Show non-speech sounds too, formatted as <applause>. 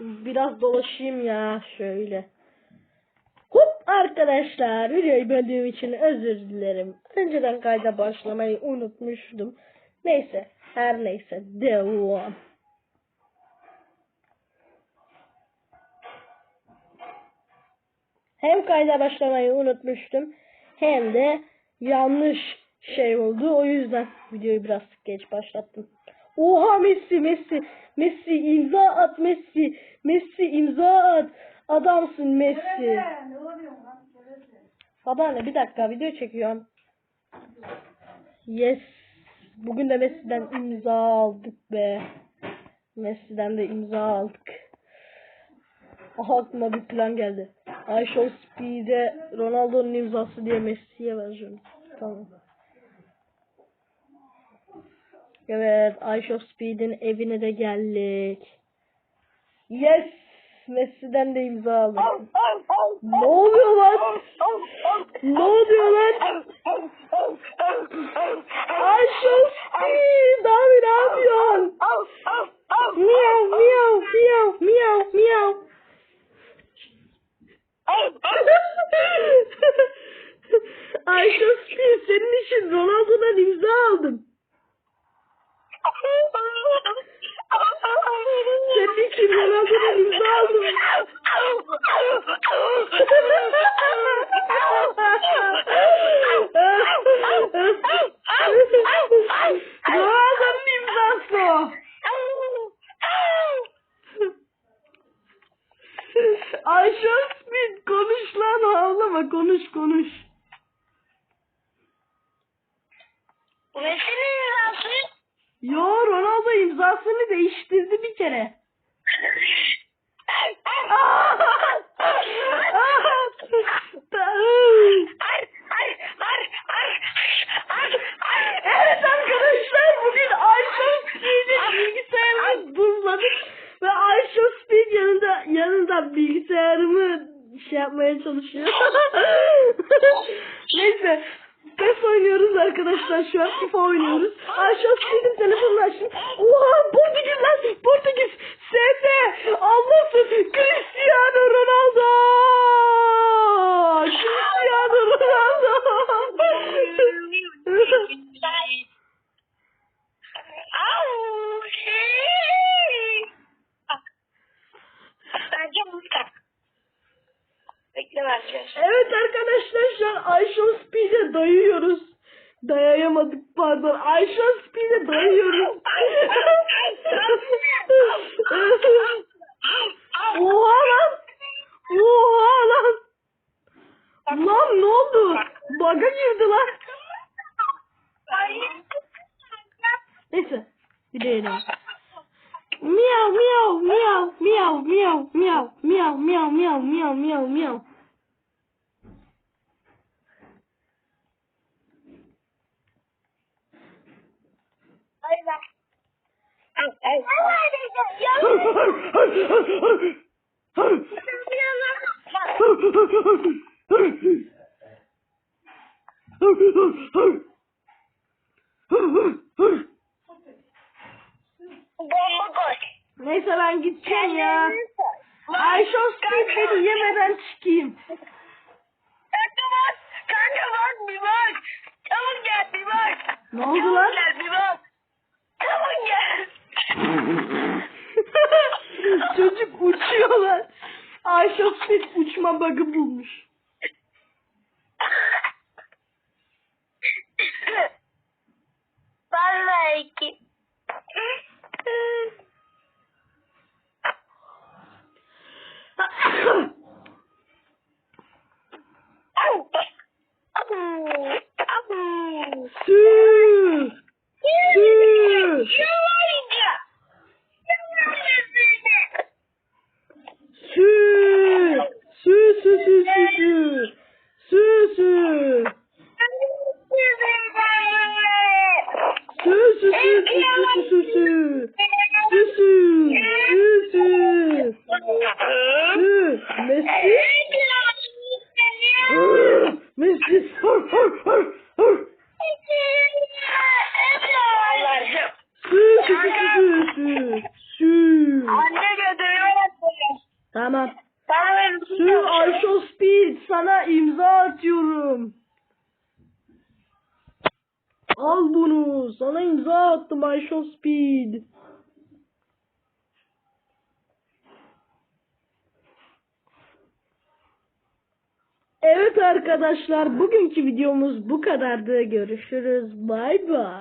Biraz dolaşayım ya şöyle. Hop arkadaşlar videoyu böldüğüm için özür dilerim. Önceden kayda başlamayı unutmuştum. Neyse her neyse devam. Hem kayda başlamayı unutmuştum hem de yanlış şey oldu. O yüzden videoyu biraz geç başlattım. Oha Messi Messi Messi imza at Messi imza at adamsın Messi. Kereste. Habane bir dakika video çekiyorum. Yes. Bugün de Messi'den imza aldık be. Messi'den de imza aldık. Aha aklıma bir plan geldi. I show speed'e Ronaldo'nun imzası diye Messi'ye vereceğim. Tamam. Evet, I show speed'in evine de geldik. Yes! Messi'den de imza aldım. Ne oluyor lan? Ne oluyor lan? I show speed! Abi ne yapıyorsun? Miyav miyav miyav miyav miyav. I show speed senin için Ronaldo'dan imza aldım. Senin için Ronaldo'dan imza aldım. O. Ayşe Smith konuş lan ağlama konuş konuş. Messi'nin imzası. Yo Ronaldo imzasını değiştirdi bir kere. <laughs> Evet arkadaşlar bugün Ayşe Speed'in bilgisayarını buzladık ve Ayşe Speed yanında bilgisayarımı şey yapmaya çalışıyor. <laughs> Neyse PES oynuyoruz arkadaşlar şu an FIFA oynuyoruz. Ayşe Speed'in telefonunu açtım. Oha Portekiz lan Portekiz SD Allah'ım Cristiano Ronaldo Cristiano Ronaldo Bence mutlaka. Vereceğiz. Evet arkadaşlar şu an Ayşe Speed'e dayıyoruz. Dayayamadık pardon. Ayşe Speed'e dayıyoruz. Oha lan. Oha lan. Lan ne oldu? Baga girdi lan. Neyse. Bir deneyelim. Miyav miyav miyav miyav miyav miyav miyav miyav miyav miyav miyav miyav. Bomba gol. Neyse ben gideceğim ya. Ayşe Speed beni yemeden çıkayım. Kanka bak. Kanka bak bir bak. Çabuk gel bir bak. Ne oldu lan? Gel bir bak. Çabuk gel. Çocuk uçuyorlar. Ayşe Speed uçma bug'ı bulmuş. Vallahi ki. İmza atıyorum. Al bunu. Sana imza attım show speed. Evet arkadaşlar bugünkü videomuz bu kadardı. Görüşürüz. Bay bay.